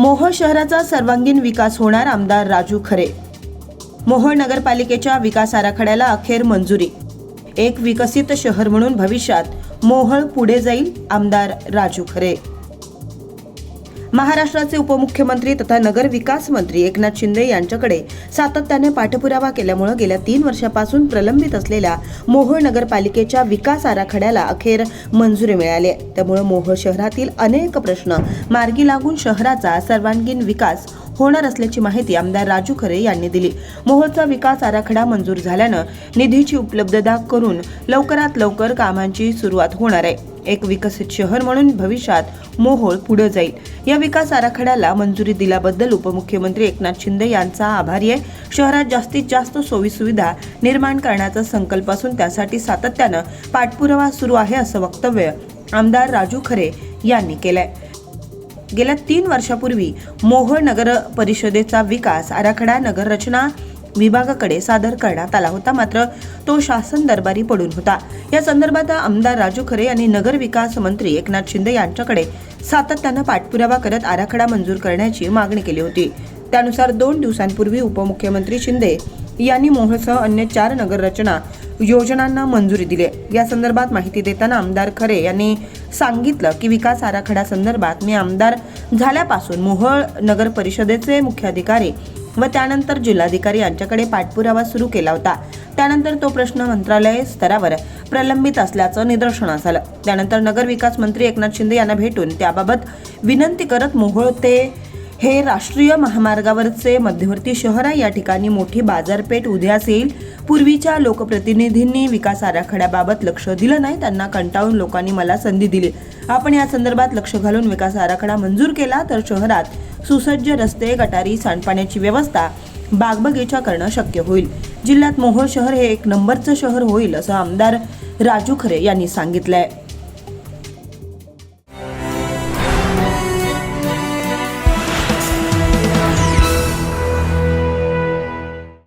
मोहोळ शहराचा सर्वांगीण विकास होणार आमदार राजू खरे. मोहोळ नगरपालिकेच्या विकास आराखड्याला अखेर मंजुरी. एक विकसित शहर म्हणून भविष्यात मोहोळ पुढे जाईल आमदार राजू खरे. महाराष्ट्राचे उपमुख्यमंत्री तथा नगर विकास मंत्री एकनाथ शिंदे यांच्याकडे सातत्याने पाठपुरावा केल्यामुळे गेल्या तीन वर्षापासून प्रलंबित असलेल्या मोहोळ नगरपालिकेच्या विकास आराखड्याला अखेर मंजुरी मिळाली त्यामुळे मोहोळ शहरातील अनेक प्रश्न मार्गी लागून शहराचा सर्वांगीण विकास होणार असल्याची माहिती आमदार राजू खरे यांनी दिली. मोहोळचा विकास आराखडा मंजूर झाल्यानं निधीची उपलब्धता करून लवकरात लवकर कामांची सुरुवात होणार आहे. एक विकसित शहर म्हणून भविष्यात मोहोळ पुढे जाईल. या विकास आराखड्याला मंजुरी दिल्याबद्दल उपमुख्यमंत्री एकनाथ शिंदे यांचा आभारी आहे. शहरात जास्तीत जास्त सोयी सुविधा निर्माण करण्याचा संकल्प असून त्यासाठी सातत्यानं पाठपुरावा सुरू आहे असं वक्तव्य आमदार राजू खरे यांनी केलंय. गेल्या तीन वर्षापूर्वी मोहोळ नगर परिषदेचा विकास आराखडा नगररचना विभागाकडे सादर करण्यात आला होता. मात्र तो शासन दरबारी पडून होता. या संदर्भात आमदार राजू खरे यांनी नगर विकास मंत्री एकनाथ शिंदे यांच्याकडे सातत्यानं पाठपुरावा करत आराखडा मंजूर करण्याची मागणी केली होती. त्यानुसार दोन दिवसांपूर्वी उपमुख्यमंत्री शिंदे यांनी मोहळसह अन्य चार नगररचना योजनांना मंजुरी दिली. आहे. या संदर्भात माहिती देताना आमदार खरे यांनी सांगितलं की विकास आराखडा संदर्भात मी आमदार झाल्यापासून मोहोळ नगर परिषदेचे मुख्याधिकारी व त्यानंतर जिल्हाधिकारी यांच्याकडे पाठपुरावा सुरू केला होता. त्यानंतर तो प्रश्न मंत्रालय स्तरावर प्रलंबित असल्याचं निदर्शनास आलं. त्यानंतर नगर विकास मंत्री एकनाथ शिंदे यांना भेटून त्याबाबत विनंती करत मोहोळ ते हे राष्ट्रीय महामार्गावरचे मध्यवर्ती शहर आहे. या ठिकाणी मोठी बाजारपेठ उद्यास येईल पूर्वीच्या लोकप्रतिनिधींनी विकास आराखड्याबाबत लक्ष दिलं नाही. त्यांना कंटाळून लोकांनी मला संधी दिली. आपण या संदर्भात लक्ष घालून विकास आराखडा मंजूर केला तर शहरात सुसज्ज रस्ते गटारी सांडपाण्याची व्यवस्था बागबगीचा करणं शक्य होईल. जिल्ह्यात मोहोळ शहर हे एक नंबरचं शहर होईल असं आमदार राजू खरे यांनी सांगितलंय.